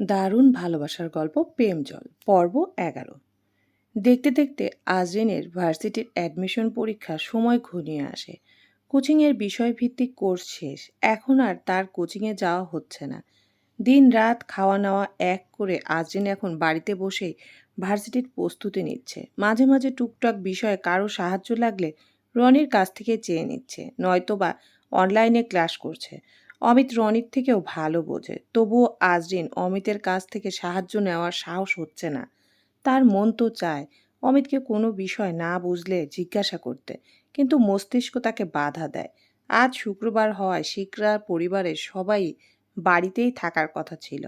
দারুণ ভালোবাসার গল্প প্রেম জল, পর্ব এগারো। দেখতে দেখতে আজরিনের ভার্সিটির অ্যাডমিশন পরীক্ষার সময় ঘনিয়ে আসে। কোচিংয়ের বিষয়ভিত্তিক কোর্স শেষ, এখন আর তার কোচিংয়ে যাওয়া হচ্ছে না। দিন রাত খাওয়া নেওয়া এক করে আজরিন এখন বাড়িতে বসেই ভার্সিটির প্রস্তুতি নিচ্ছে। মাঝে মাঝে টুকটাক বিষয়ে কারও সাহায্য লাগলে রনির কাছ থেকে চেয়ে নিচ্ছে নয়তো বা অনলাইনে ক্লাস করছে। অমিত রনির থেকেও ভালো বোঝে। তবুও আজরিন অমিতের কাছ থেকে সাহায্য নেওয়ার সাহস হচ্ছে না। তার মন তো চায় অমিতকে কোনো বিষয় না বুঝলে জিজ্ঞাসা করতে, কিন্তু মস্তিষ্ক তাকে বাধা দেয়। আজ শুক্রবার হওয়ায় শিকরা পরিবারের সবাই বাড়িতেই থাকার কথা ছিল।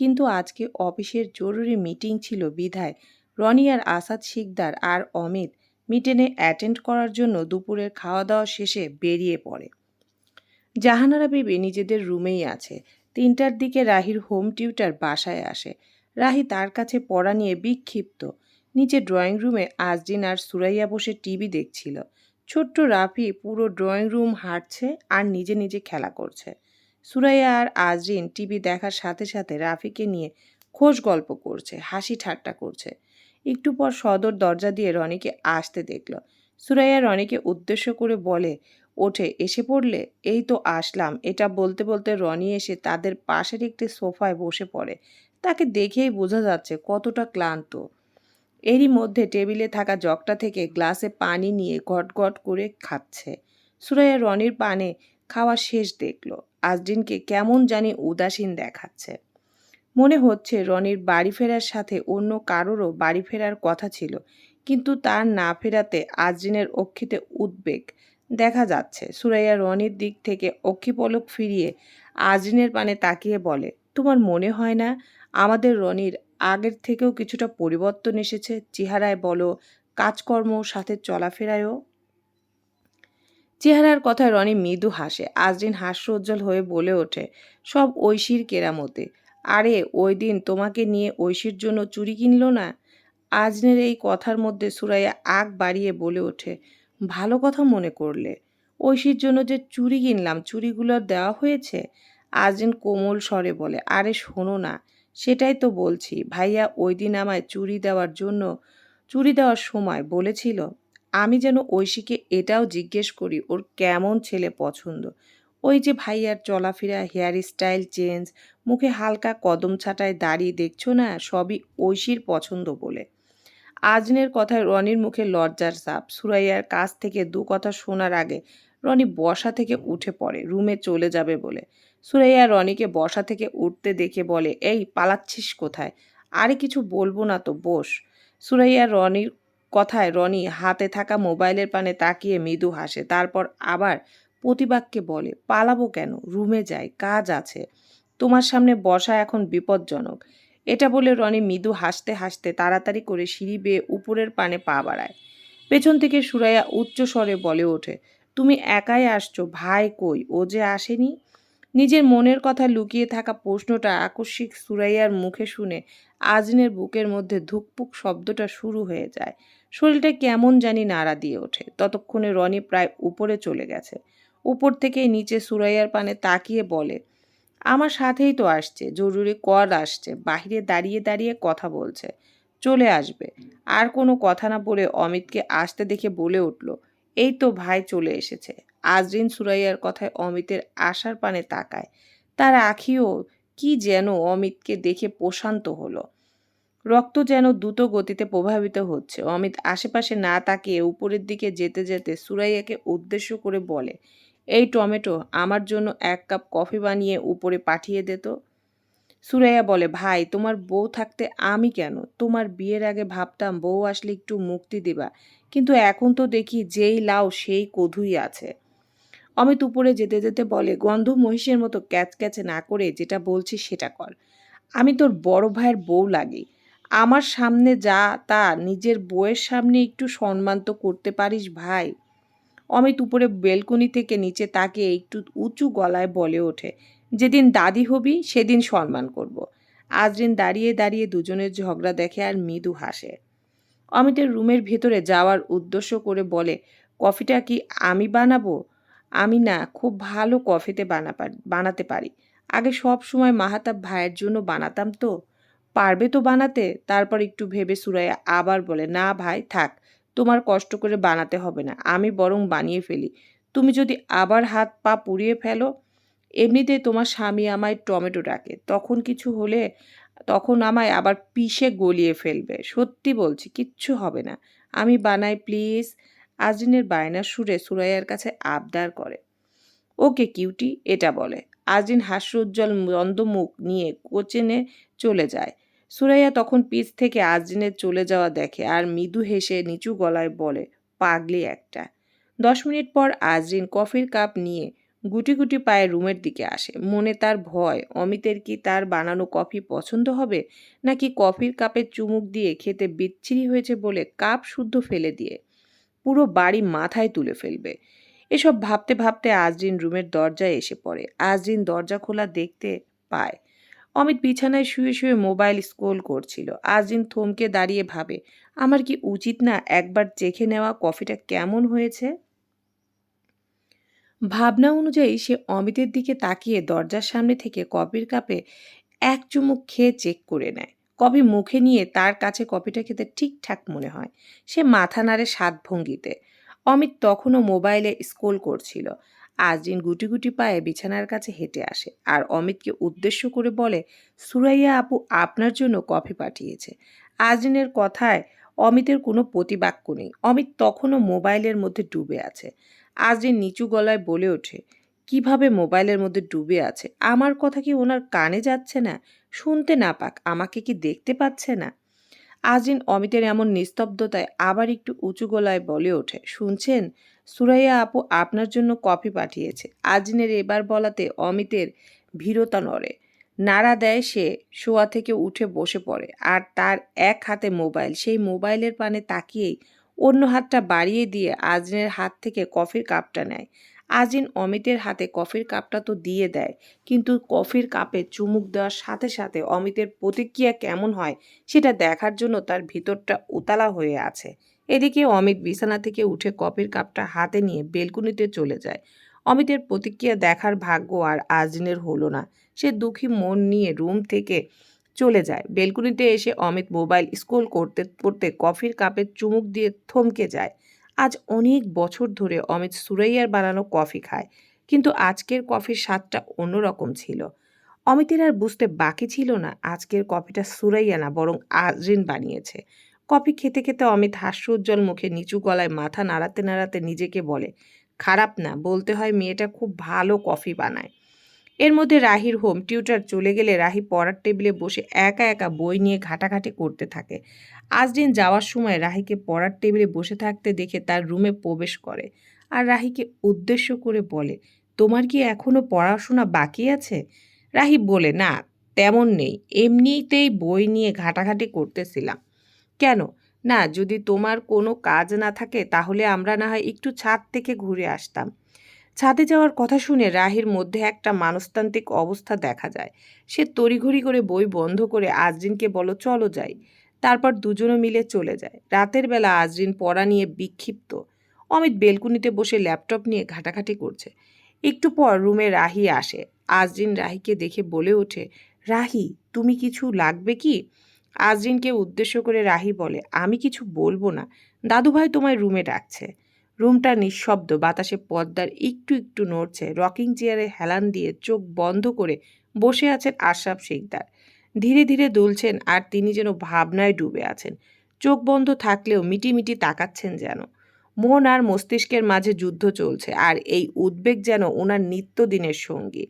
কিন্তু আজকে অফিসের জরুরি মিটিং ছিল বিধায় রনি আর আসাদ শিকদার আর অমিত মিটিংয়ে অ্যাটেন্ড করার জন্য দুপুরের খাওয়া দাওয়া শেষে বেরিয়ে পড়ে। জাহানারা বিবি নিজেদের রুমেই আছে। তিনটার দিকে রাহির হোম টিউটার বাসায় আসে। রাহি তার কাছে পড়া নিয়ে বিক্ষিপ্ত। নিচে ড্রয়িং রুমে আজদিন আর সুরাইয়া বসে টিভি দেখছিল। ছোট্ট রাফি পুরো ড্রয়িং রুম হাঁটছে আর নিজে নিজে খেলা করছে। সুরাইয়া আর আজরিন টিভি দেখার সাথে সাথে রাফিকে নিয়ে খোশ গল্প করছে, হাসি ঠাট্টা করছে। একটু পর সদর দরজা দিয়ে রনিকে আসতে দেখল। সুরাইয়া রনিকে উদ্দেশ্য করে বলে ওঠে, এসে পড়লে? এই তো আসলাম। এটা বলতে বলতে রনি এসে তাদের পাশের একটি সোফায় বসে পড়ে। তাকে দেখেই বোঝা যাচ্ছে কতটা ক্লান্ত। এরই মধ্যে টেবিলে থাকা জগটা থেকে গ্লাসে পানি নিয়ে গট করে খাচ্ছে। সুরাইয়া রনির পানে খাওয়া শেষ দেখল। আজদিনকে কেমন জানি উদাসীন দেখাচ্ছে। মনে হচ্ছে রনির বাড়ি ফেরার সাথে অন্য কারোরও বাড়ি ফেরার কথা ছিল, কিন্তু তার না ফেরাতে আজরিনের অক্ষিতে উদ্বেগ দেখা যাচ্ছে। সুরাইয়া রনির দিক থেকে অক্ষিপলক ফিরিয়ে আজরিনের পানে তাকিয়ে বলে, তোমার মনে হয় না আমাদের রনির আগের থেকেও কিছুটা পরিবর্তন এসেছে? চেহারায় বলো, কাজকর্ম, সাথে চলাফেরায়ও? চেহারার কথায় রনি মৃদু হাসে। আজরিন হাস্যোজ্জ্বল হয়ে বলে ওঠে, সব ঐশীর কেরামতে। আরে, ওই দিন তোমাকে নিয়ে ঐশীর জন্য চুরি কিনলো না? আজনের এই কথার মধ্যে সুরাইয়া আগ বাড়িয়ে বলে ওঠে ভালো কথা মনে করলে। ঐশীর জন্য যে চুরি কিনলাম চুরিগুলো দেওয়া হয়েছে? আজদিন কোমল স্বরে বলে, আরে শোনো না, সেটাই তো বলছি। ভাইয়া ওই দিন আমায় চুরি দেওয়ার জন্য চুরি দেওয়ার সময় বলেছিল, আমি যেন ঐশীকে এটাও জিজ্ঞেস করি, ওর কেমন ছেলে পছন্দ? ওই যে ভাইয়ার চলাফেরা, হেয়ার স্টাইল চেঞ্জ, মুখে হালকা কদম ছাটায় দাঁড়িয়ে দেখছ না? সবই ঐশীর পছন্দ বলে। আজনের কথায় রনির মুখে লজ্জার সাপ। সুরাইয়ার কাছ থেকে দু কথা শোনার আগে রনি বসা থেকে উঠে পড়ে, রুমে চলে যাবে বলে। সুরাইয়া রনিকে বসা থেকে উঠতে দেখে বলে, এই, পালাচ্ছিস কোথায়? আরে কিছু বলব না তো, বস। সুরাইয়া রনির কথায় রনি হাতে থাকা মোবাইলের পানে তাকিয়ে মৃদু হাসে, তারপর আবার প্রতিবাক্যে বলে, পালাবো কেন? রুমে যাই, কাজ আছে। তোমার সামনে বসা এখন বিপজ্জনক। এটা বলে রনি মৃদু হাসতে হাসতে তাড়াতাড়ি করে সিঁড়ি বেয়ে উপরের পানে পা বাড়ায়। পেছন থেকে সুরাইয়া উচ্চ স্বরে বলে ওঠে, তুমি একাই আসছো, ভাই কই? ও যে আসেনি? নিজের মনের কথা লুকিয়ে থাকা প্রশ্নটা আকস্মিক সুরাইয়ার মুখে শুনে আজনের বুকের মধ্যে ধুকপুক শব্দটা শুরু হয়ে যায়। শরীরটা কেমন জানি নাড়া দিয়ে ওঠে। ততক্ষণে রনি প্রায় উপরে চলে গেছে। উপর থেকে নিচে সুরাইয়ার পানে তাকিয়ে বলে আমার সাথেই তো আসছে, জরুরি কল আসছে, বাহিরে দাঁড়িয়ে দাঁড়িয়ে কথা বলছে। চলে আসবে। আর কোনো কথা না বলে অমিতকে আসতে দেখে বলে উঠল, এই তো ভাই চলে এসেছে। আজরিন সুরাইয়ার কথায় অমিতের আশার পানে তাকায়। তার আখিও কি যেন অমিতকে দেখে প্রশান্ত হলো। রক্ত যেন দ্রুত গতিতে প্রভাবিত হচ্ছে। অমিত আশেপাশে না তাকিয়ে উপরের দিকে যেতে যেতে সুরাইয়াকে উদ্দেশ্য করে বলে এই টমেটো আমার জন্য এক কাপ কফি বানিয়ে উপরে পাঠিয়ে দে তো। সুরাইয়া বলে, ভাই, তোমার বউ থাকতে আমি কেন? তোমার বিয়ের আগে ভাবতাম বউ আসলে একটু মুক্তি দিবা। কিন্তু এখন তো দেখি যেই লাও সেই কধুই আছে। অমিত উপরে যেতে যেতে বলে, গন্ধ মহিষের মতো ক্যাচ ক্যাচে না করে যেটা বলছি সেটা কর। আমি তোর বড় ভাইয়ের বউ লাগি। আমার সামনে যা তা নিজের বউয়ের সামনে একটু সম্মান তো করতে পারিস, ভাই। অমিত উপরে বেলকনি থেকে নিচে তাকে একটু উঁচু গলায় বলে ওঠে, যেদিন দাদি হবি, সেদিন সম্মান করব। আজরিন দাঁড়িয়ে দাঁড়িয়ে দুজনের ঝগড়া দেখে আর মৃদু হাসে। অমিতের রুমের ভেতরে যাওয়ার উদ্দেশ্য করে বলে, কফিটা কি আমি বানাবো? আমি না, খুব ভালো কফিতে বানা বানাতে পারি। আগে সব সময় মাহাতাব ভাইয়ের জন্য বানাতাম তো। পারবে তো বানাতে? তারপর একটু ভেবে সুরাইয়া আবার বলে, না ভাই, থাক। তোমার কষ্ট করে বানাতে হবে না, আমি বরং বানিয়ে ফেলি। তুমি যদি আবার হাত পা পুড়িয়ে ফেলো এমনিতে তোমার স্বামী আমায় টমেটো ডাকে, তখন কিছু হলে, তখন আমায় আবার পিষে গলিয়ে ফেলবে। সত্যি বলছি, কিচ্ছু হবে না। আমি বানাই, প্লিজ। আজরিনের বায়নার সুরে সুরাইয়ার কাছে আবদার করে। ওকে কিউটি, এটা বলে। আজরিন হাস্যোজ্জ্বল মন্দ মুখ নিয়ে কোচেনে চলে যায়। সুরাইয়া তখন পিচ থেকে আজরিনের চলে যাওয়া দেখে আর মৃদু হেসে নিচু গলায় বলে, পাগলি একটা। দশ মিনিট পর আজরিন কফির কাপ নিয়ে গুটি গুটি পায়ে রুমের দিকে আসে। মনে তার ভয়, অমিতের কি তার বানানো কফি পছন্দ হবে? নাকি কফির কাপে চুমুক দিয়ে খেতে বিচ্ছিরি হয়েছে বলে কাপ শুদ্ধ ফেলে দিয়ে পুরো বাড়ি মাথায় তুলে ফেলবে? এসব ভাবতে ভাবতে আজরিন রুমের দরজায় এসে পড়ে। আজরিন দরজা খোলা দেখতে পায় অমিত বিছানায় শুয়ে শুয়ে মোবাইল স্ক্রোল করছিল। আজরিন থমকে দাঁড়িয়ে ভাবে, আমার কি উচিত না একবার চেখে নেওয়া কফিটা কেমন হয়েছে? ভাবনা অনুযায়ী সে অমিতের দিকে তাকিয়ে দরজার সামনে থেকে কফির কাপে এক চুমুক খেয়ে চেক করে নেয়। কফি মুখে নিয়ে তার কাছে কফিটা খেতে ঠিকঠাক মনে হয়। সে মাথা নাড়ে সাত ভঙ্গিতে। অমিত তখনও মোবাইলে স্ক্রোল করছিল। আজদিন গুটি গুটি পায়ে বিছানার কাছে হেঁটে আসে আর অমিতকে উদ্দেশ্য করে বলে, সুরাইয়া আপু আপনার জন্য কফি পাঠিয়েছে। আজদিনের কথায় অমিতের কোনো প্রতিবাক্য নেই। অমিত তখনও মোবাইলের মধ্যে ডুবে আছে। আজরিন নিচু গলায় বলে ওঠে, কীভাবে মোবাইলের মধ্যে ডুবে আছে? আমার কথা কি ওনার কানে যাচ্ছে না? শুনতে না পাক আমাকে কি দেখতে পাচ্ছে না? আজরিন অমিতের এমন নিস্তব্ধতায় আবার একটু উঁচু গলায় বলে ওঠে, শুনছেন? সুরাইয়া আপু আপনার জন্য কফি পাঠিয়েছে। আজিনের এবার বলাতে অমিতের ভীরতা নড়ে, নাড়া দেয় সে, শোয়া থেকে উঠে বসে পড়ে, আর তার এক হাতে মোবাইল, সেই মোবাইলের পানে তাকিয়েই অন্য হাতটা বাড়িয়ে দিয়ে আজরিনের হাত থেকে কফির কাপটা নেয়। আজিন অমিতের হাতে কফির কাপটা তো দিয়ে দেয়, কিন্তু কফির কাপে চুমুক দেওয়ার সাথে সাথে অমিতের প্রতিক্রিয়া কেমন হয় সেটা দেখার জন্য তার ভিতরটা উতালা হয়ে আছে। এদিকে অমিত বিছানা থেকে উঠে কফির কাপটা হাতে নিয়ে বেলকুনিতে চলে যায়। অমিতের প্রতিক্রিয়া দেখার ভাগ্য আর আজিনের হলো না। সে দুঃখী মন নিয়ে রুম থেকে চলে যায়। বেলকুনিতে এসে অমিত মোবাইল স্ক্রোল করতে করতে কফির কাপে চুমুক দিয়ে থমকে যায়। আজ অনেক বছর ধরে অমিত সুরাইয়ার বানানো কফি খায়, কিন্তু আজকের কফির স্বাদটা অন্যরকম ছিল। অমিতের আর বুঝতে বাকি ছিল না আজকের কফিটা সুরাইয়া না, বরং আজরিন বানিয়েছে। কফি খেতে খেতে অমিত হাস্য উজ্জ্বল মুখে নিচু গলায় মাথা নাড়াতে নাড়াতে নিজেকে বলে, খারাপ না, বলতে হয় মেয়েটা খুব ভালো কফি বানায়। এর মধ্যে রাহির হোম টিউটার চলে গেলে রাহি পড়ার টেবিলে বসে একা একা বই নিয়ে ঘাটাঘাটি করতে থাকে। আজ দিন যাওয়ার সময় রাহিকে পড়ার টেবিলে বসে থাকতে দেখে তার রুমে প্রবেশ করে আর রাহিকে উদ্দেশ্য করে বলে, তোমার কি এখনও পড়াশোনা বাকি আছে? রাহি বলে, না, তেমন নেই। এমনিতেই বই নিয়ে ঘাটাঘাটি করতেছিলাম। কেন? না, যদি তোমার কোনো কাজ না থাকে তাহলে আমরা না হয় একটু ছাদ থেকে ঘুরে আসতাম। ছাদে যাওয়ার কথা শুনে রাহির মধ্যে একটা মানসতান্ত্রিক অবস্থা দেখা যায়। সে তড়িঘড়ি করে বই বন্ধ করে আজরিনকে বলো, চলো যাই। তারপর দুজনে মিলে চলে যায়। রাতের বেলা আজরিন পড়া নিয়ে বিক্ষিপ্ত। অমিত বেলকুনিতে বসে ল্যাপটপ নিয়ে ঘাটাঘাটি করছে। একটু পর রুমে রাহি আসে। আজরিন রাহিকে দেখে বলে ওঠে, রাহি, তুমি কিছু লাগবে কি? আজরিনকে উদ্দেশ্য করে রাহি বলে, আমি কিছু বলব না। দাদুভাই তোমায় রুমে ডাকছে। রুমটা নিঃশব্দ, বাতাসে পদ্মার একটু একটু নড়ছে, রকিং চেয়ারে হেলান দিয়ে চোখ বন্ধ করে বসে আছেন আশরাফ শিকদার। ধীরে ধীরে দুলছেন আর তিনি যেন ভাবনায় ডুবে আছেন। চোখ বন্ধ থাকলেও মিটিমিটি তাকাচ্ছেন যেন। মন আর মস্তিষ্কের মাঝে যুদ্ধ চলছে আর এই উদ্বেগ যেন ওনার নিত্যদিনের সঙ্গী।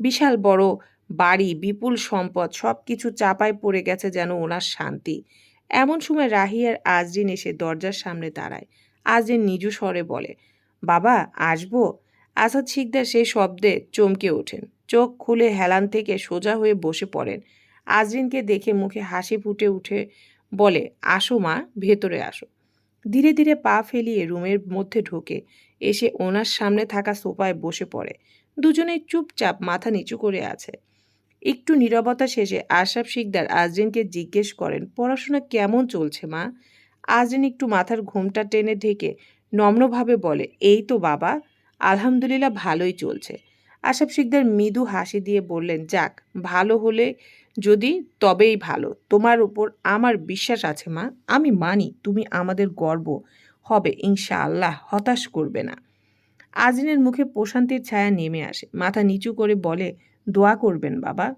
বিশাল বড় বাড়ি, বিপুল সম্পদ সব কিছু চাপায় পড়ে গেছে যেন ওনার শান্তি। এমন সময় রাহি আর আজরিন এসে দরজার সামনে দাঁড়ায়। আজরিন নিজু স্বরে বলে। বাবা, আসব? আসাদ শিকদার সেই শব্দে চমকে ওঠেন। চোখ খুলে হেলান থেকে সোজা হয়ে বসে পড়েন। আজরিনকে দেখে মুখে হাসি ফুটে উঠে বলে, আসো মা, ভেতরে আসো। ধীরে ধীরে পা ফেলিয়ে রুমের মধ্যে ঢোকে। এসে ওনার সামনে থাকা সোফায় বসে পড়ে। দুজনেই চুপচাপ মাথা নিচু করে আছে। একটু নীরবতা শেষে আশরাফ শিকদার আজরিনকে জিজ্ঞেস করেন, পড়াশোনা কেমন চলছে মা? আজরিন একটু মাথার ঘুমটা টেনে ঢেকে নম্রভাবে বলে, এই তো বাবা, আলহামদুলিল্লাহ ভালোই চলছে। আশাফ শিকদার মৃদু হাসি দিয়ে বললেন, যাক, ভালো হলে যদি, তবেই ভালো। তোমার উপর আমার বিশ্বাস আছে মা, আমি মানি তুমি আমাদের গর্ব হবে, ইনশাআল্লাহ হতাশ করবে না। আজরিনের মুখে প্রশান্তির ছায়া নেমে আসে। মাথা নিচু করে বলে, দোয়া করবেন বাবা।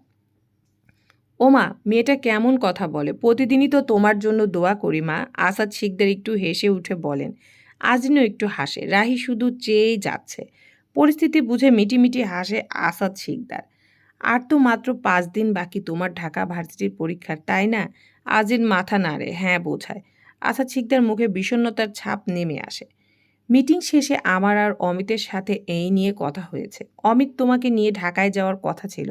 ওমা, মেয়েটা কেমন কথা বলে? প্রতিদিনই তো তোমার জন্য দোয়া করি, মা। আসাদ শিকদার একটু হেসে উঠে বলেন। আজরিনও একটু হাসে। রাহি শুধু চেয়েই যাচ্ছে। পরিস্থিতি বুঝে মিটিমিটি হাসে আসাদ শিকদার। আর তো মাত্র পাঁচ দিন বাকি তোমার ঢাকা ভার্সিটির পরীক্ষার, তাই না? আজিন মাথা নাড়ে। হ্যাঁ বোঝায়। আসাদ শিকদার মুখে বিষণ্ণতার ছাপ নেমে আসে। মিটিং শেষে আমার আর অমিতের সাথে এই নিয়ে কথা হয়েছে। অমিত তোমাকে নিয়ে ঢাকায় যাওয়ার কথা ছিল।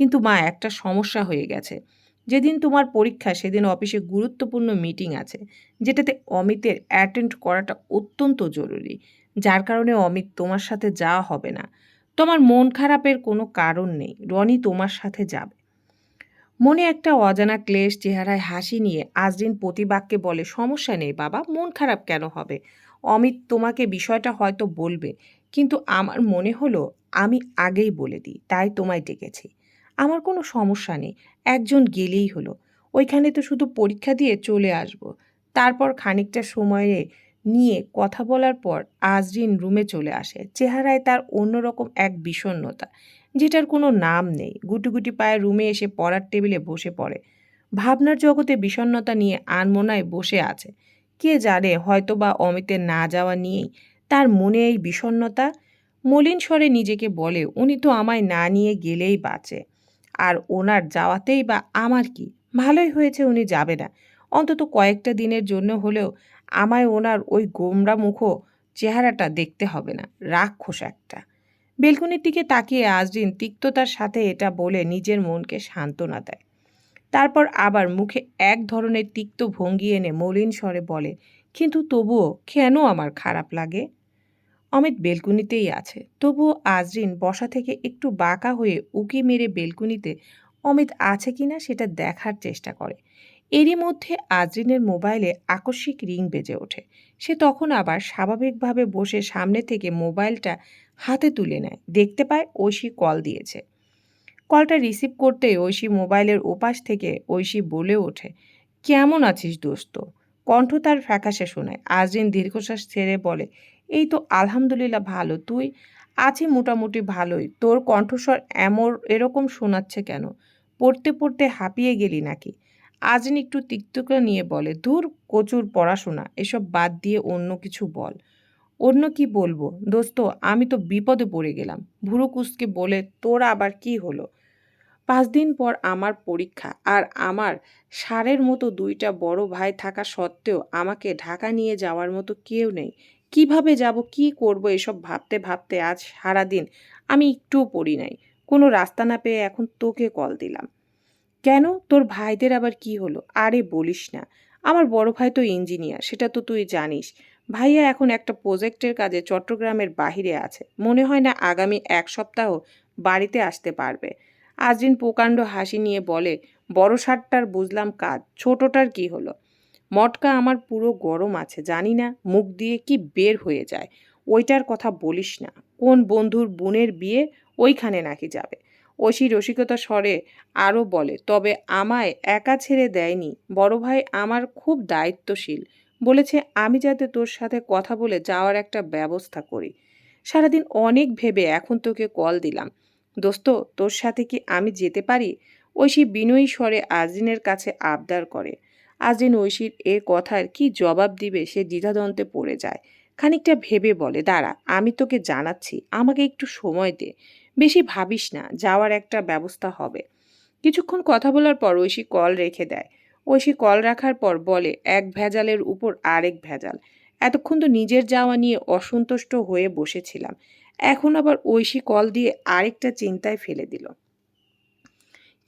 কিন্তু মা, একটা সমস্যা হয়ে গেছে। যেদিন তোমার পরীক্ষা, সেদিন অফিসে গুরুত্বপূর্ণ মিটিং আছে, যেটাতে অমিতের অ্যাটেন্ড করাটা অত্যন্ত জরুরি। যার কারণে অমিত তোমার সাথে যাওয়া হবে না। তোমার মন খারাপের কোনো কারণ নেই, রনি তোমার সাথে যাবে। মনে একটা অজানা ক্লেশ চেহারায় হাসি নিয়ে আজদিন প্রতিবাক্যে বলে, সমস্যা নেই বাবা, মন খারাপ কেন হবে? অমিত তোমাকে বিষয়টা হয়তো বলবে, কিন্তু আমার মনে হলো আমি আগেই বলে দিই, তাই তোমায় ডেকেছি। আমার কোনো সমস্যা নেই। একজন গেলেই হলো। ওইখানে তো শুধু পরীক্ষা দিয়ে চলে আসব। তারপর খানিকটা সময়ে নিয়ে কথা বলার পর আজরিন রুমে চলে আসে। চেহারায় তার অন্যরকম এক বিষণ্নতা যেটার কোনো নাম নেই। গুটি পায়ে রুমে এসে পড়ার টেবিলে বসে পড়ে। ভাবনার জগতে বিষণ্ণতা নিয়ে আনমোনায় বসে আছে। কে জানে হয়তো বা অমিতের না যাওয়া নিয়েই তার মনে এই বিষণ্ণতা। মলিন স্বরে নিজেকে বলে, উনি তো আমায় না নিয়ে গেলেই বাঁচে। আর ওনার যাওয়াতেই বা আমার কি? ভালোই হয়েছে উনি যাবে না। অন্তত কয়েকটা দিনের জন্য হলেও আমায় ওনার ওই গোমরা মুখো চেহারাটা দেখতে হবে না, রাক্ষস একটা। বেলকুনির দিকে তাকিয়ে আজরিন তিক্ততার সাথে এটা বলে নিজের মনকে সান্ত্বনা দেয়। তারপর আবার মুখে এক ধরনের তিক্ত ভঙ্গি এনে মলিন স্বরে বলে, কিন্তু তবুও কেন আমার খারাপ লাগে? অমিত বেলকুনিতেই আছে। তবুও আজরিন বসা থেকে একটু বাঁকা হয়ে উকি মেরে বেলকুনিতে, অমিত আছে কিনা সেটা দেখার চেষ্টা করে। এরই মধ্যে আজরিনের মোবাইলে আকস্মিক রিং বেজে ওঠে। সে তখন আবার স্বাভাবিকভাবে বসে সামনে থেকে মোবাইলটা হাতে তুলে নেয়। দেখতে পায় ঐশী কল দিয়েছে। কলটা রিসিভ করতে ঐশী মোবাইলের ওপাশ থেকে ঐশী বলে ওঠে, কেমন আছিস দোস্ত? কণ্ঠ তার ফ্যাকাশে শোনায়। আজরিন দীর্ঘশ্বাস ছেড়ে বলে এই তো আলহামদুলিল্লাহ ভালো। তুই আছি মোটামুটি ভালোই। তোর কণ্ঠস্বর এমন এরকম শোনাচ্ছে কেন? পড়তে পড়তে হাঁপিয়ে গেলি নাকি? আজরিন একটু তিক্তকা নিয়ে বলে, ধুর, কচুর পড়াশোনা, এসব বাদ দিয়ে অন্য কিছু বল। অন্য কি বলব? দোস্ত, আমি তো বিপদে পড়ে গেলাম। ভুরু কুসকে বলে, তোর আবার কি হলো? পাঁচ দিন পর আমার পরীক্ষা, আর আমার সারের মতো দুইটা বড় ভাই থাকা সত্ত্বেও আমাকে ঢাকা নিয়ে যাওয়ার মতো কেউ নেই। কীভাবে যাব, কি করব, এসব ভাবতে ভাবতে আজ সারাদিন আমি একটুও পড়ি নাই। কোনো রাস্তা না পেয়ে এখন তোকে কল দিলাম। কেন? তোর ভাইদের আবার কি হলো? আরে বলিস না। আমার বড় ভাই তো ইঞ্জিনিয়ার সেটা তো তুই জানিস। ভাইয়া এখন একটা প্রজেক্টের কাজে চট্টগ্রামের বাহিরে আছে। মনে হয় না আগামী এক সপ্তাহ বাড়িতে আসতে পারবে। আজদিন প্রকাণ্ড হাসি নিয়ে বলে, বড় সারটার বুঝলাম কাজ, ছোটটার কি হলো? মটকা আমার পুরো গরম আছে, জানি না মুখ দিয়ে কি বের হয়ে যায়। ওইটার কথা বলিস না। কোন বন্ধুর বোনের বিয়ে ওইখানে নাকি যাবে? ঐশী রসিকতা স্বরে আরও বলে, তবে আমায় একা ছেড়ে দেয়নি। বড় ভাই আমার খুব দায়িত্বশীল। বলেছে, আমি যাতে তোর সাথে কথা বলে যাওয়ার একটা ব্যবস্থা করি। সারাদিন অনেক ভেবে এখন তোকে কল দিলাম। দোস্ত, তোর সাথে কি আমি যেতে পারি? ঐশী বিনয়ী স্বরে আজিনের কাছে আবদার করে আজিন ঐশীর এ কথার কি জবাব দিবে সে দ্বিধাদ্বন্দ্বে পড়ে যায়। খানিকটা ভেবে বলে, দাঁড়া, আমি তোকে জানাচ্ছি, আমাকে একটু সময় দে। বেশি ভাবিস না, যাওয়ার একটা ব্যবস্থা হবে কিছুক্ষণ কথা বলার পর ঐশী কল রেখে দেয়। ঐশী কল রাখার পর বলে, এক ভেজালের উপর আরেক ভেজাল। এতক্ষণ তো নিজের যাওয়া নিয়ে অসন্তুষ্ট হয়ে বসেছিলাম। এখন আবার ঐশী কল দিয়ে আরেকটা চিন্তায় ফেলে দিল।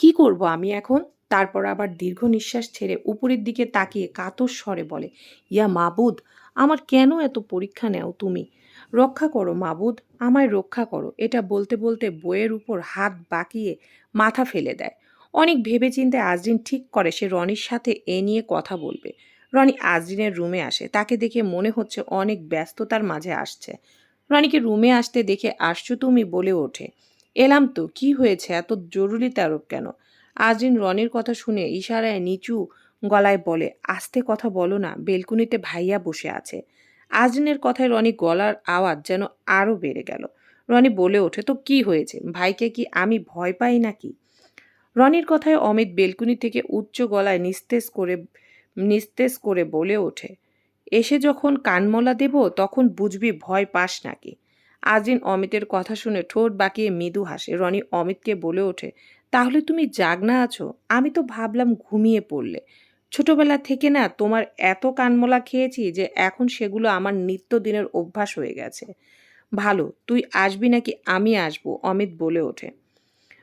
কি করব আমি এখন? তারপর আবার দীর্ঘ নিঃশ্বাস ছেড়ে উপরের দিকে তাকিয়ে কাতর স্বরে বলে, ইয়া মাবুদ, আমার কেন এত পরীক্ষা নেও তুমি? রক্ষা করো মাবুদ, আমায় রক্ষা করো। এটা বলতে বলতে বইয়ের উপর হাত বাঁকিয়ে মাথা ফেলে দেয়। অনেক ভেবে চিন্তে আজরিন ঠিক করে সে রনির সাথে এ নিয়ে কথা বলবে। রনি আজরিনের রুমে আসে। তাকে দেখে মনে হচ্ছে অনেক ব্যস্ততার মাঝে আসছে। রনিকে রুমে আসতে দেখে আসছো তুমি বলে ওঠে, এলাম তো, কি হয়েছে? এত জরুরি তারক কেন? আজরিন রনির কথা শুনে ইশারায় নিচু গলায় বলে, আস্তে কথা বলো না, বেলকুনিতে ভাইয়া বসে আছে। আজরিনের কথায় রনি গলার আওয়াজ যেন আরও বেড়ে গেল। রনি বলে ওঠে, তো কি হয়েছে? ভাইকে কি আমি ভয় পাই নাকি? রনির কথায় অমিত বেলকুনি থেকে উচ্চ গলায় নিস্তেজ করে নিস্তেজ করে বলে ওঠে, এসে যখন কানমলা দেব, তখন বুঝবি ভয় পাস নাকি? আজরিন অমিতের কথা শুনে ঠোঁট বাঁকিয়ে মৃদু হাসে। রনি অমিতকে বলে ওঠে তাহলে তুমি জাগনা আছো? আমি তো ভাবলাম ঘুমিয়ে পড়লে। ছোটবেলা থেকে না তোমার এত কানমলা খেয়েছি যে এখন সেগুলো আমার নিত্যদিনের অভ্যাস হয়ে গেছে। ভালো, তুই আসবি নাকি আমি আসব? অমিত বলে ওঠে।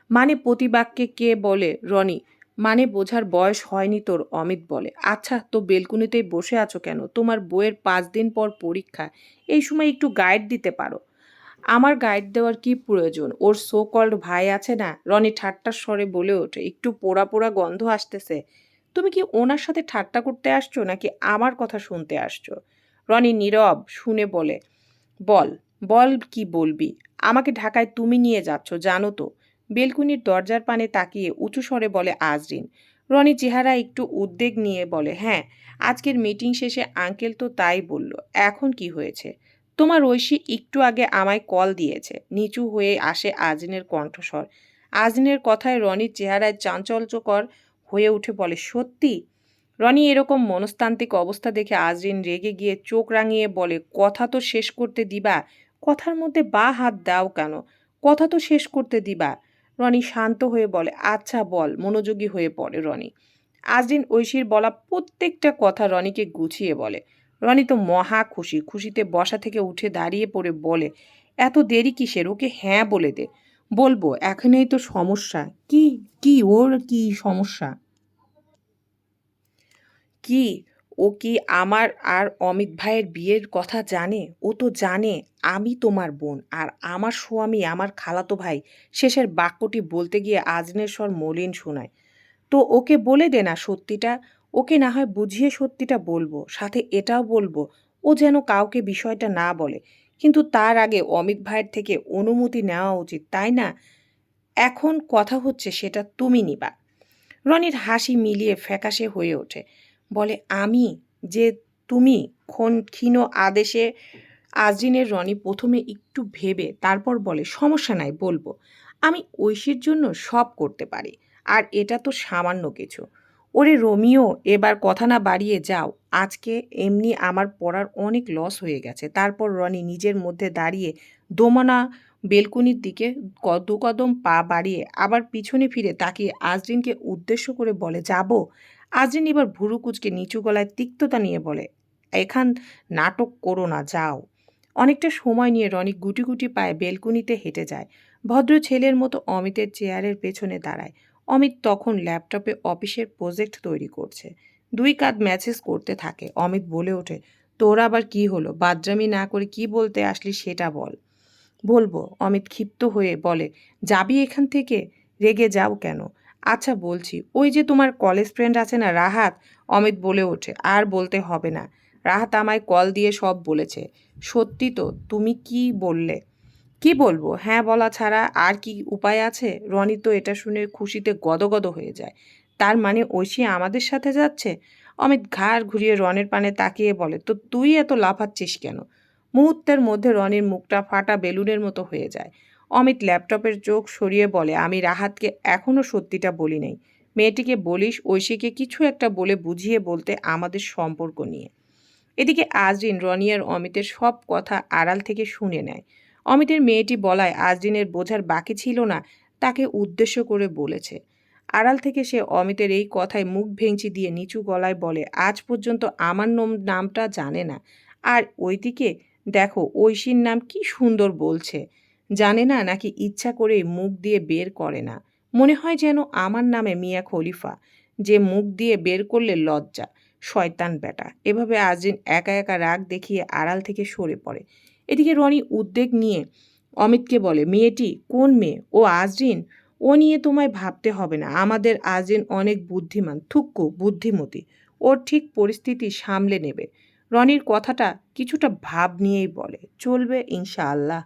মানে প্রতিবাক্যে কে বলে? রনি। মানে বোঝার বয়স হয়নি তোর, অমিত বলে। আচ্ছা তো বেলকুনিতেই বসে আছো কেন? তোমার বইয়ের পাঁচ দিন পর পরীক্ষা। এই সময় একটু গাইড দিতে পারো। আমার গাইড দেওয়ার কি প্রয়োজন? ওর সো কল্ড ভাই আছে না? রনি ঠাট্টার স্বরে বলে ওঠে, একটু পোড়া পোড়া গন্ধ আসতেছে। তুমি কি ওনার সাথে ঠাট্টা করতে আসছো নাকি আমার কথা শুনতে আসছো? রনি নীরব শুনে বলে, বল বল কি বলবি? আমাকে ঢাকায় তুমি নিয়ে যাচ্ছ, জানো তো। বেলকুনির দরজার পানে তাকিয়ে উঁচু স্বরে বলে, আজরিন। রনি চেহারা একটু উদ্বেগ নিয়ে বলে হ্যাঁ আজকের মিটিং শেষে আঙ্কেল তো তাই বলল, এখন কি হয়েছে? তোমার ঐশী একটু আগে আমায় কল দিয়েছে। নিচু হয়ে আসে আজরিনের কণ্ঠস্বর। আজরিনের কথায় রনির চেহারায় চাঞ্চল্যকর হয়ে উঠে বলে, সত্যি? রনি এরকম মনস্তান্ত্রিক অবস্থা দেখে আজরিন রেগে গিয়ে চোখ রাঙিয়ে বলে, কথা তো শেষ করতে দিবা। কথার মধ্যে বা হাত দাও কেন? কথা তো শেষ করতে দিবা। রনি শান্ত হয়ে বলে আচ্ছা বল। মনোযোগী হয়ে পড়ে রনি। আজদিন ঐশীর বলা প্রত্যেকটা কথা রনিকে গুছিয়ে বলে। রনি তো মহা খুশি, খুশিতে বসা থেকে উঠে দাঁড়িয়ে পড়ে বলে, এত দেরি কিসের? ওকে হ্যাঁ বলে দে। বলব, এখানেই তো সমস্যা। কি কি? ওর কি সমস্যা? কি? ও কি আমার আর অমিত ভাইয়ের বিয়ের কথা জানে? ও তো জানে, আমি তোমার বোন, আর আমার স্বামী, আমার খালাতো ভাই। শেষের বাক্যটি বলতে গিয়ে আজনের স্বর মলিন শোনায়। তো ওকে বলে দে না সত্যিটা? ওকে না হয় বুঝিয়ে সত্যিটা বলব, সাথে এটাও বলব, ও যেন কাউকে বিষয়টা না বলে। কিন্তু তার আগে অমিত ভাইয়ের থেকে অনুমতি নেওয়া উচিত, তাই না? এখন কথা হচ্ছে সেটা তুমি নিবা। রনির হাসি মিলিয়ে ফ্যাকাশে হয়ে ওঠে। বলে, আমি? যে তুমি? ক্ষণ ক্ষীণ আদেশে আজরিনের রনি প্রথমে একটু ভেবে, তারপর বলে, সমস্যা নাই, বলব। আমি ঐশীর জন্য সব করতে পারি। আর এটা তো সামান্য কিছু। ওরে রোমিও, এবার কথা না বাড়িয়ে যাও। আজকে এমনি আমার পড়ার অনেক লস হয়ে গেছে। তারপর রনি নিজের মধ্যে দাঁড়িয়ে দোমানা বেলকুনির দিকে দু কদম পা বাড়িয়ে আবার পিছনে ফিরে তাকিয়ে আজরিনকে উদ্দেশ্য করে বলে, যাব? আজরিন এবার ভুরু কুচকে নিচু গলায় তিক্ততা নিয়ে বলে, এখান নাটক করো না, যাও। অনেকটা সময় নিয়ে রনি গুটি গুটি পায়ে বেলকুনিতে হেঁটে যায়। ভদ্র ছেলের মতো অমিতের চেয়ারের পেছনে দাঁড়ায়। অমিত তখন ল্যাপটপে অফিসের প্রজেক্ট তৈরি করছে। দুই কাঁধ ম্যাসেজ করতে থাকে। অমিত বলে ওঠে, তোর আবার কি হলো? বাদরামি না করে কি বলতে আসলি সেটা বল। বলব, অমিত ক্ষিপ্ত হয়ে বলে, যাবি এখান থেকে? রেগে যাও কেন? আচ্ছা বলছি, ওই যে তোমার কলেজ ফ্রেন্ড আছে না, রাহাত? অমিত বলে ওঠে, আর বলতে হবে না। রাহাত আমায় কল দিয়ে সব বলেছে। সত্যি তো, তুমি কি বললে? কি বলব? হ্যাঁ বলা ছাড়া আর কি উপায় আছে? রনি তো এটা শুনে খুশিতে গদগদ হয়ে যায়। তার মানে ঐশী আমাদের সাথে যাচ্ছে? অমিত ঘাড় ঘুরিয়ে রনের পানে তাকিয়ে বলে, তো তুই এত লাফাচ্ছিস কেন? মুহূর্তের মধ্যে রনির মুখটা ফাটা বেলুনের মতো হয়ে যায়। অমিত ল্যাপটপের চোখ সরিয়ে বলে, আমি রাহাতকে এখনও সত্যিটা বলি নাই। মেয়েটিকে বলিস ঐশীকে কিছু একটা বলে বুঝিয়ে বলতে আমাদের সম্পর্ক নিয়ে। এদিকে আজরিন রনি আর অমিতের সব কথা আড়াল থেকে শুনে নেয়। অমিতের মেয়েটি বলায় আজরিনের বোঝার বাকি ছিল না, তাকে উদ্দেশ্য করে বলেছে। আড়াল থেকে সে অমিতের এই কথায় মুখ ভেঙচি দিয়ে নিচু গলায় বলে, আজ পর্যন্ত আমার নম- নামটা জানে না। আর ওইদিকে দেখো, ঐশীর নাম কি সুন্দর বলছে। জানে না নাকি ইচ্ছা করে মুখ দিয়ে বের করে না। মনে হয় যেন আমার নামে মিয়া খলিফা, যে মুখ দিয়ে বের করলে লজ্জা, শয়তান বেটা এভাবে আজরিন একা একা রাগ দেখিয়ে আড়াল থেকে সরে পড়ে। এদিকে রনি উদ্বেগ নিয়ে অমিতকে বলে, মেয়েটি কোন মেয়ে? ও আজরিন? ও নিয়ে তোমায় ভাবতে হবে না। আমাদের আজরিন অনেক বুদ্ধিমান, থুক্কু, বুদ্ধিমতী। ওর ঠিক পরিস্থিতি সামলে নেবে। রনির কথাটা কিছুটা ভাব নিয়েই বলে, চলবে ইনশাআল্লাহ।